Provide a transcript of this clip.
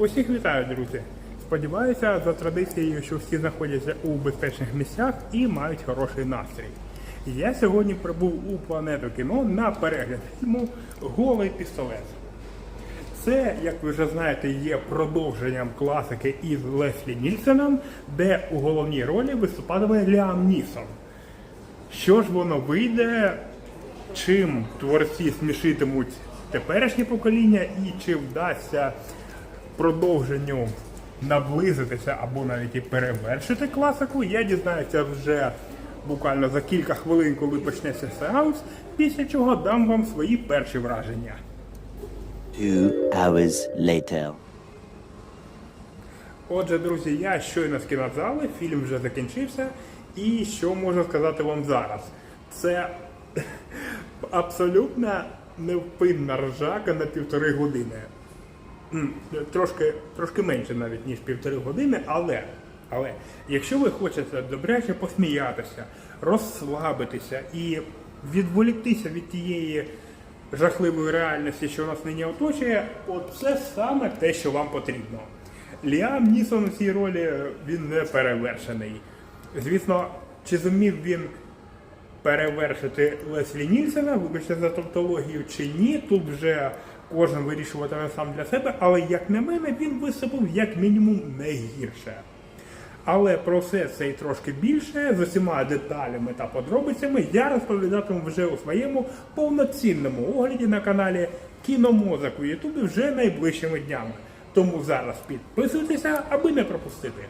Усіх вітаю, друзі! Сподіваюся, за традицією, що всі знаходяться у безпечних місцях і мають хороший настрій. Я сьогодні прибув у планету кіно на перегляд фільму Голий пістолет. Це, як ви вже знаєте, є продовженням класики із Леслі Нільсеном, де у головній ролі виступатиме Ліам Нісон. Що ж воно вийде, чим творці смішитимуть теперішнє покоління і чи вдасться продовженню наблизитися або навіть і перевершити класику, я дізнаюся вже буквально за кілька хвилин, коли почнеться сеанс, після чого дам вам свої перші враження. Two hours later. Отже, друзі, я щойно з кінозали, фільм вже закінчився. І що можу сказати вам зараз? Це абсолютно невпинна ржака на півтори години. Трошки, трошки менше навіть, ніж півтори години, але, але якщо ви хочете добряче посміятися, розслабитися і відволіктися від тієї жахливої реальності, що нас нині оточує, от це саме те, що вам потрібно. Ліам Нісон у цій ролі він не перевершений. Звісно, чи зумів він перевершити Леслі Нільсена, вибачте за тавтологію, чи ні, тут вже кожен вирішуватиме сам для себе, але як на мене, він виступив як мінімум не гірше. Але про все це і трошки більше з усіма деталями та подробицями я розповідатиму вже у своєму повноцінному огляді на каналі Кіномозок у Ютубі вже найближчими днями. Тому зараз підписуйтеся, аби не пропустити.